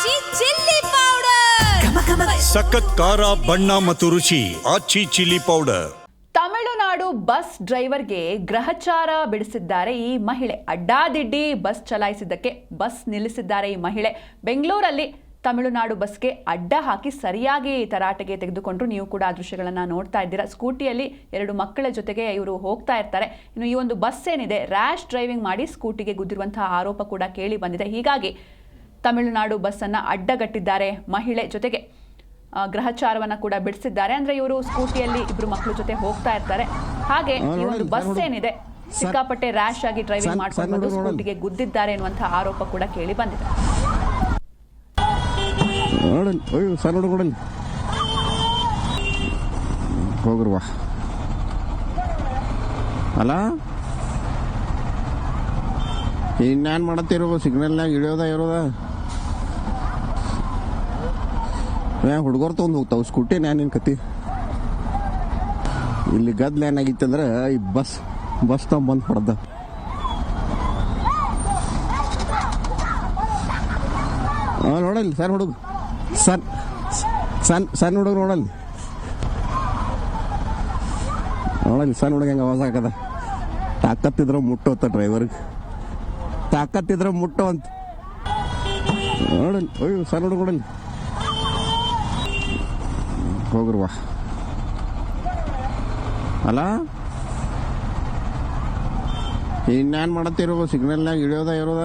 ಆಚಿ chilli powder ಸಖತ್ ಖಾರ ಬಣ್ಣ ಮತ್ತು ರುಚಿ Aachi chilli powder Tamil Nadu bus ಡ್ರೈವರ್ಗೆ ಗ್ರಹಚಾರ ಬಿಡಿಸಿದ್ದಾರೆ ಈ ಮಹಿಳೆ. ಅಡ್ಡಾದಿಡ್ಡಿ ಬಸ್ ಚಲಾಯಿಸಿದ್ದಕ್ಕೆ ಬಸ್ ನಿಲ್ಲಿಸಿದ್ದಾರೆ ಈ ಮಹಿಳೆ. ಬೆಂಗಳೂರಲ್ಲಿ ತಮಿಳುನಾಡು ಬಸ್ಗೆ ಅಡ್ಡ ಹಾಕಿ ಸರಿಯಾಗಿ ತರಾಟೆಗೆ ತೆಗೆದುಕೊಂಡ್ರು. ನೀವು ಕೂಡ ಆ ದೃಶ್ಯಗಳನ್ನು ನೋಡ್ತಾ ಇದ್ದೀರಾ. ಸ್ಕೂಟಿಯಲ್ಲಿ ಎರಡು ಮಕ್ಕಳ ಜೊತೆಗೆ ಇವರು ಹೋಗ್ತಾ ಇರ್ತಾರೆ. ಇನ್ನು ಈ ಒಂದು ಬಸ್ ಏನಿದೆ ರ್ಯಾಶ್ ಡ್ರೈವಿಂಗ್ ಮಾಡಿ ಸ್ಕೂಟಿಗೆ ಗುದ್ದಿರುವಂತಹ ಆರೋಪ ಕೂಡ ಕೇಳಿ ಬಂದಿದೆ. ಹೀಗಾಗಿ ತಮಿಳುನಾಡು ಬಸ್ಸನ್ನು ಅಡ್ಡಗಟ್ಟಿದ್ದಾರೆ ಮಹಿಳೆ ಜೊತೆಗೆ. ಗ್ರಹಚಾರವನ್ನ ಕೂಡ ಬಿಡಿಸಿದ್ದಾರೆ. ಅಂದ್ರೆ ಇವರು ಸ್ಕೂಟಿಯಲ್ಲಿ ಇಬ್ರು ಮಕ್ಕಳ ಜೊತೆ ಹೋಗ್ತಾ ಇರ್ತಾರೆ. ಹಾಗೆ ಈ ಒಂದು ಬಸ್ ಏನಿದೆ ಸಿಕ್ಕಾಪಟ್ಟೆ ರ್ಯಾಶ್ ಆಗಿ ಡ್ರೈವಿಂಗ್ ಮಾಡಿಕೊಂಡು ಸ್ಕೂಟಿಗೆ ಗುದ್ದಿದ್ದಾರೆ ಎನ್ನುವಂತಹ ಆರೋಪ ಕೂಡ ಕೇಳಿ ಬಂದಿದೆ. ಅಲ್ಲ ಇನ್ನೇನು ಮಾಡತ್ತಿರೋ ಸಿಗ್ನಲ್ನಾಗ ಇಳಿಯೋದ ಇರೋದ? ಏ, ಹುಡುಗರು ತೊಗೊಂಡು ಹೋಗ್ತಾವ. ಸ್ಕೂಟಿ ನಾನೇನು ಕತಿ ಇಲ್ಲಿ ಗದ್ಲ ಏನಾಗಿತ್ತಂದ್ರೆ ಈ ಬಸ್ ಬಸ್ ತಗೊಂಬಂದು ಹೊಡೆದ. ಹಾಂ ನೋಡಲ್ಲಿ, ಸರ್ ಹುಡುಗ. ಸನ್ ಸಣ್ಣ ಸಣ್ಣ ಹುಡುಗ ನೋಡಲ್ಲಿ. ನೋಡಲ್ಲಿ ಸಣ್ಣ ಹುಡುಗ ಹೆಂಗೆ ಆವಾಜ ಹಾಕದ. ತಾಕತ್ತಿದ್ರ ಮುಟ್ಟೋ ಅಂತ ಡ್ರೈವರ್ಗೆ ತಾಕತ್ತಿದ್ರೆ ಮುಟ್ಟೋ ಅಂತ ನೋಡಲ್ಲಿ, ಅಯ್ಯೋ ಸಣ್ಣ ಹುಡುಗ ನೋಡಲ್ಲಿ. ಹೋಗ್ರವ್ವ ಅಲ್ಲ ಇನ್ನೇನು ಮಾಡತ್ತಿರೋ ಸಿಗ್ನಲ್ನಾಗ ಇಳಿಯೋದ ಇರೋದ?